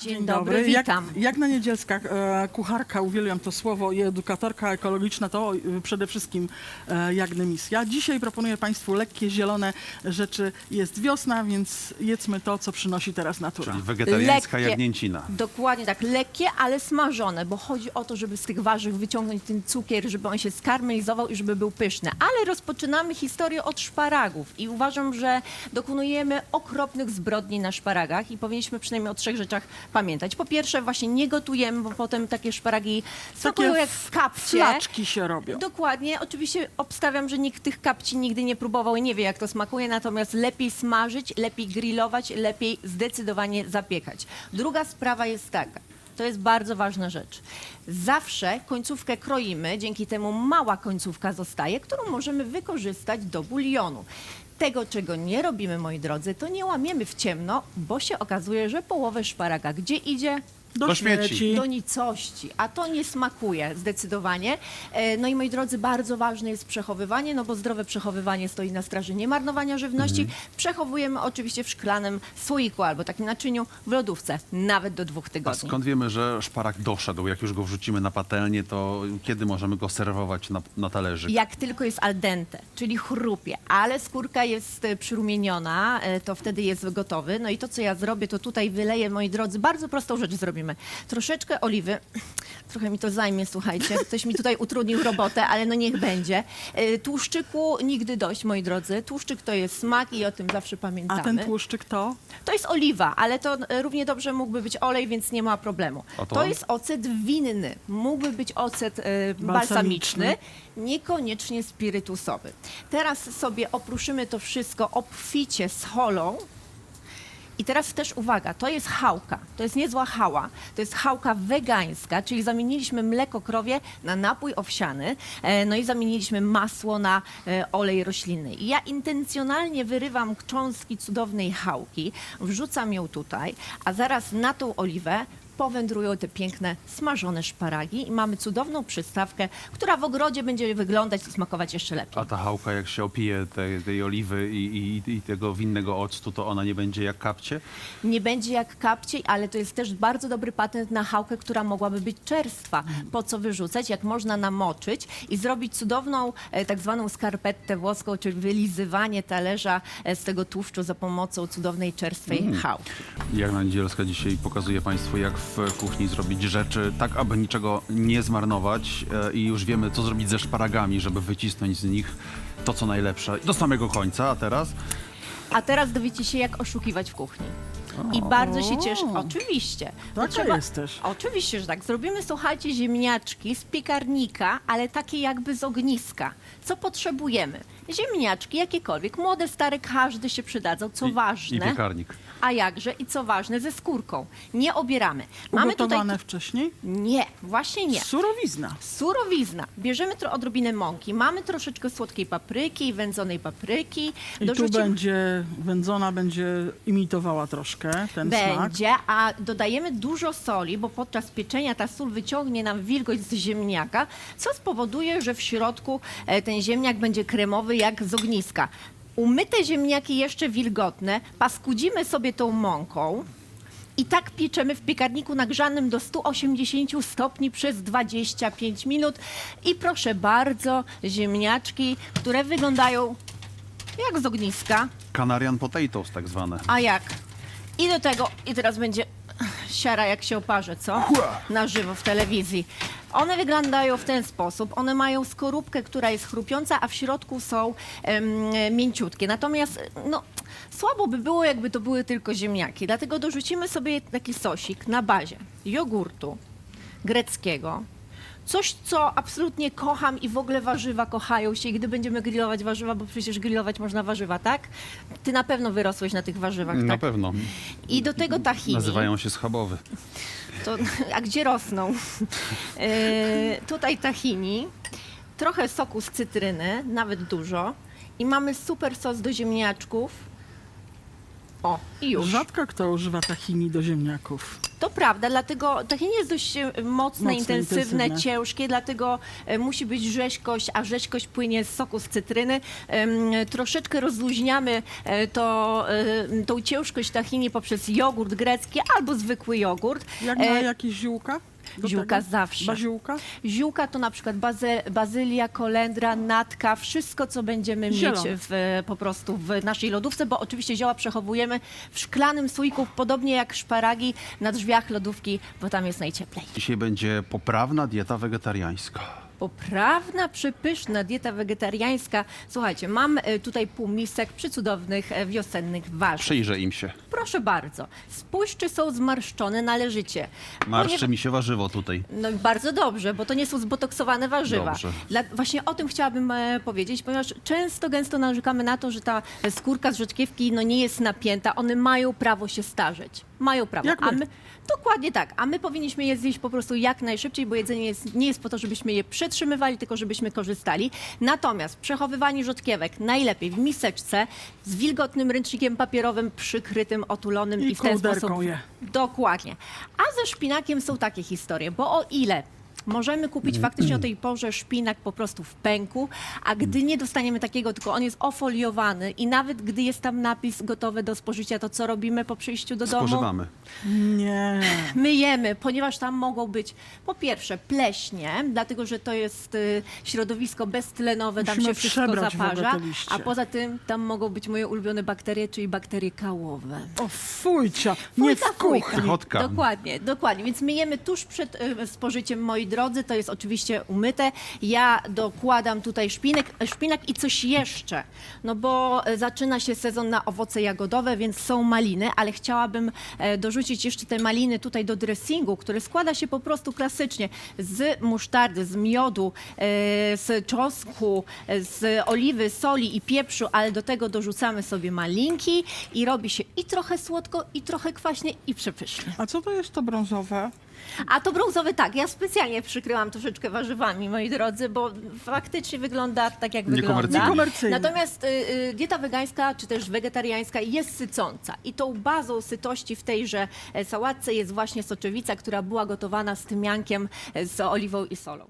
Dzień, dobry, Jak, witam. jak na niedzielska e, kucharka, uwielbiam to słowo, i edukatorka ekologiczna to e, przede wszystkim e, Jagny Misja. Dzisiaj proponuję Państwu lekkie, zielone rzeczy. Jest wiosna, więc jedzmy to, co przynosi teraz natura. Czyli wegetariańska Lekkie. jagnięcina. Dokładnie tak, lekkie, ale smażone, bo chodzi o to, żeby z tych warzyw wyciągnąć ten cukier, żeby on się skarmelizował i żeby był pyszny. Ale rozpoczynamy historię od szparagów i uważam, że dokonujemy okropnych zbrodni na szparagach i powinniśmy przynajmniej o trzech rzeczach pamiętać. Po pierwsze, właśnie nie gotujemy, bo potem takie szparagi smakują jak w kapcie. flaczki się robią. Dokładnie. Oczywiście obstawiam, że nikt tych kapci nigdy nie próbował i nie wie, jak to smakuje, natomiast lepiej smażyć, lepiej grillować, lepiej zdecydowanie zapiekać. Druga sprawa jest taka. To jest bardzo ważna rzecz. Zawsze końcówkę kroimy, dzięki temu mała końcówka zostaje, którą możemy wykorzystać do bulionu. Tego, czego nie robimy, moi drodzy, to nie łamiemy w ciemno, bo się okazuje, że połowę szparaga gdzie idzie? Do, do śmieci. śmieci. do nicości, a to nie smakuje zdecydowanie. E, No i moi drodzy, bardzo ważne jest przechowywanie, no bo zdrowe przechowywanie stoi na straży niemarnowania żywności. Przechowujemy oczywiście w szklanym słoiku albo takim naczyniu w lodówce, nawet do dwóch A tygodni. skąd wiemy, że szparak doszedł? Jak już go wrzucimy na patelnię, to kiedy możemy go serwować na, na talerzyk? Jak tylko jest al dente, czyli chrupie, ale skórka jest e, przyrumieniona, e, to wtedy jest gotowy. No i to, co ja zrobię, to tutaj wyleję, moi drodzy, bardzo prostą rzecz zrobimy. Troszeczkę oliwy, trochę mi to zajmie, słuchajcie, ktoś mi tutaj utrudnił robotę, ale no niech będzie. E, Tłuszczyku nigdy dość, moi drodzy. Tłuszczyk to jest smak i o tym zawsze A pamiętamy. ten tłuszczyk to? To jest oliwa, ale to e, równie dobrze mógłby być olej, więc nie ma problemu. A to? To jest ocet winny, mógłby być ocet e, Balsamiczny. balsamiczny, niekoniecznie spirytusowy. Teraz sobie opruszymy to wszystko obficie z holą. I teraz też uwaga, to jest chałka, to jest niezła chała, to jest chałka wegańska, czyli zamieniliśmy mleko krowie na napój owsiany, e, no i zamieniliśmy masło na e, olej roślinny. I ja intencjonalnie wyrywam cząstki cudownej chałki, wrzucam ją tutaj, a zaraz na tą oliwę powędrują te piękne, smażone szparagi i mamy cudowną przystawkę, która w ogrodzie będzie wyglądać i smakować jeszcze lepiej. A ta chałka, jak się opije tej, tej oliwy i, i, i tego winnego octu, to ona nie będzie jak kapcie? Nie będzie jak kapcie, ale to jest też bardzo dobry patent na chałkę, która mogłaby być czerstwa. Po co wyrzucać, jak można namoczyć i zrobić cudowną e, tak zwaną skarpettę włoską, czyli wylizywanie talerza e, z tego tłuszczu za pomocą cudownej czerstwej chałki. Jagna Niedzielska dzisiaj pokazuje Państwu, jak w kuchni zrobić rzeczy tak, aby niczego nie zmarnować e, i już wiemy, co zrobić ze szparagami, żeby wycisnąć z nich to, co najlepsze do samego końca. A teraz A teraz dowiecie się, jak oszukiwać w kuchni. I bardzo się cieszę. Oczywiście. To Taka jesteś. Oczywiście, że tak. Zrobimy, słuchajcie, ziemniaczki z piekarnika, ale takie jakby z ogniska. Co potrzebujemy? Ziemniaczki, jakiekolwiek, młode, stare, każdy się przydadzą. Co i, ważne, i piekarnik. a jakże, i co ważne, ze skórką. Nie obieramy. Mamy tutaj... Ugotowane wcześniej? Nie, właśnie nie. Surowizna. Surowizna. Bierzemy tro odrobinę mąki. Mamy troszeczkę słodkiej papryki, wędzonej papryki. I tu będzie wędzona, będzie imitowała troszkę ten smak. Będzie, a dodajemy dużo soli, bo podczas pieczenia ta sól wyciągnie nam wilgoć z ziemniaka, co spowoduje, że w środku e, ten ziemniak będzie kremowy jak z ogniska. Umyte ziemniaki jeszcze wilgotne, paskudzimy sobie tą mąką. I tak pieczemy w piekarniku nagrzanym do 180 stopni przez 25 minut. I proszę bardzo, ziemniaczki, które wyglądają jak z ogniska. Canarian potatoes tak zwane. A jak? I do tego, i teraz będzie siara jak się oparzę, co? Na żywo w telewizji. One wyglądają w ten sposób. One mają skorupkę, która jest chrupiąca, a w środku są em, mięciutkie. Natomiast, no, słabo by było, jakby to były tylko ziemniaki. Dlatego dorzucimy sobie taki sosik na bazie jogurtu greckiego. Coś, co absolutnie kocham i w ogóle warzywa kochają się. I gdy będziemy grillować warzywa, bo przecież grillować można warzywa, tak? Ty na pewno wyrosłeś na tych warzywach, Na tak? pewno. I do tego tahini. Nazywają się schabowy. To, a gdzie rosną? E, tutaj tahini, trochę soku z cytryny, nawet dużo. I mamy super sos do ziemniaczków. O, i już. Rzadko kto używa tahini do ziemniaków. To prawda, dlatego tahini jest dość e, mocne, Mocne, intensywne, intensywne. ciężkie, dlatego e, musi być rzeźkość, a rzeźkość płynie z soku z cytryny. Em, troszeczkę rozluźniamy e, to, e, tą ciężkość tahini poprzez jogurt grecki albo zwykły jogurt. Jak E, na jakieś ziółka? Do ziółka tego? zawsze. Baziółka? Ziółka to na przykład bazy, bazylia, kolendra, natka, wszystko co będziemy Zielone. mieć w, po prostu w naszej lodówce, bo oczywiście zioła przechowujemy w szklanym słoiku, podobnie jak szparagi na drzwiach lodówki, bo tam jest najcieplej. Dzisiaj będzie poprawna dieta wegetariańska. Poprawna, przepyszna dieta wegetariańska. Słuchajcie, mam e, tutaj pół misek przecudownych e, wiosennych warzyw. Przyjrzyj im się. Proszę bardzo. Spójrz, czy są zmarszczone należycie. Marszczy mi się warzywo tutaj. No i bardzo dobrze, bo to nie są zbotoksowane warzywa. Dobrze. Dla, właśnie o tym chciałabym e, powiedzieć, ponieważ często, gęsto narzekamy na to, że ta skórka z rzodkiewki no, nie jest napięta. One mają prawo się starzeć. Mają prawo. Jak A my. my, dokładnie tak. A my powinniśmy je zjeść po prostu jak najszybciej, bo jedzenie jest, nie jest po to, żebyśmy je przetrzymywali, tylko żebyśmy korzystali. Natomiast przechowywanie rzodkiewek najlepiej w miseczce z wilgotnym ręcznikiem papierowym przykrytym, otulonym I i, w ten kołderką sposób. je. Dokładnie. A ze szpinakiem są takie historie, bo o ile możemy kupić faktycznie o tej porze szpinak po prostu w pęku, a gdy nie dostaniemy takiego, tylko on jest ofoliowany i nawet gdy jest tam napis gotowy do spożycia, to co robimy po przyjściu do domu? Spożywamy. Nie. myjemy, ponieważ tam mogą być po pierwsze pleśnie, dlatego że to jest y, środowisko beztlenowe, tam Musimy się wszystko przebrać w ogóle zaparza, te liście. a poza tym tam mogą być moje ulubione bakterie, czyli bakterie kałowe. O fujcia, nie w Fujka, fujka. kuchni. Pychotka. Dokładnie, dokładnie. Więc myjemy tuż przed e, spożyciem, moi drodzy. To jest oczywiście umyte. Ja dokładam tutaj szpinek, szpinak i coś jeszcze. No bo e, zaczyna się sezon na owoce jagodowe, więc są maliny, ale chciałabym e, dorzucić jeszcze te maliny tutaj do dressingu, który składa się po prostu klasycznie z musztardy, z miodu, e, z czosnku, z oliwy, soli i pieprzu, ale do tego dorzucamy sobie malinki i robi się i trochę słodko, i trochę kwaśnie, i przepysznie. A co to jest to brązowe? A to brązowy tak, ja specjalnie przykryłam troszeczkę warzywami, moi drodzy, bo faktycznie wygląda tak, jak Niekomercyjnie. wygląda. Niekomercyjnie. Natomiast y, y, dieta wegańska, czy też wegetariańska jest sycąca. I tą bazą sytości w tejże e, sałatce jest właśnie soczewica, która była gotowana z tymiankiem, e, z oliwą i solą.